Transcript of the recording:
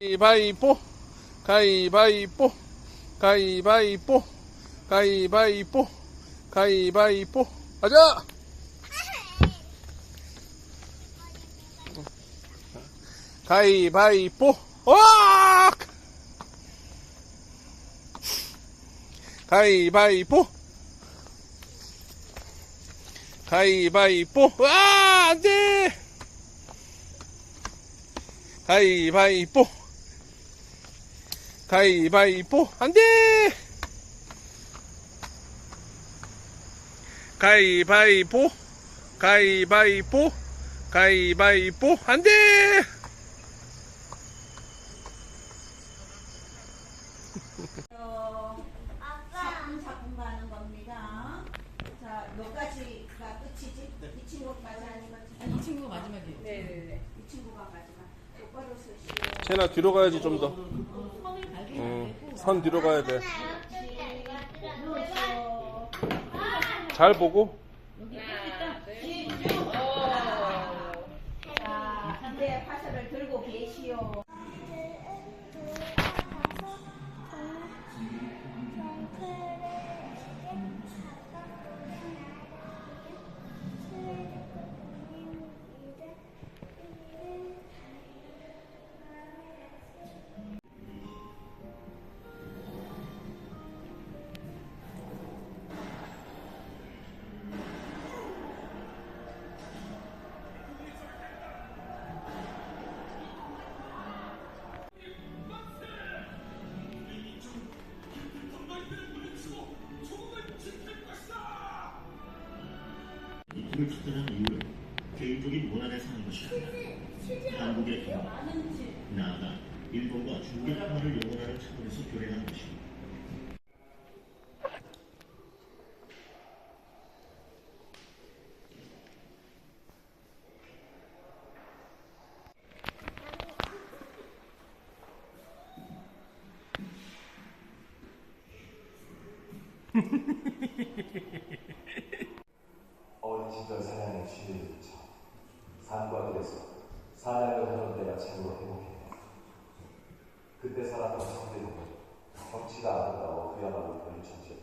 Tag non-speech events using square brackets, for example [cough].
가위바위보 가위바위보 가위바위보 가위바위보 가위바위보. 가자! 가위바위보. 와 가위바위보. 가위바위보. 와 안돼! 가위바위보 가위바위보 안돼 가위바위보 가위바위보 가위바위보 안돼 작품 작품 가는 겁니다. 자, 몇 가지가 끝이지? 이 친구까지 아니면 이 친구가 마지막이에요. 네네네. 이 친구가 마지막. 똑바로 서시오. 채나 뒤로 가야지 좀 더. 선을 밟으면 응. 안 되고. 선 뒤로 가야 돼. 잘 보고. 딱 자, 이제 파서를 들고 계시오. 이 불을 찾아낸 이유는 개인적인 원한에서 하는 것이 아니라 한국의 평화, 나아가 일본과 중국의 평화를 영원하는 차원에서 결행한 것입니다. [laughs] 사과 그래서 사냥을 하던 때가 참으로 행복해. 그때 살았던 성대는 경치가 아름다워 그야말로 별천지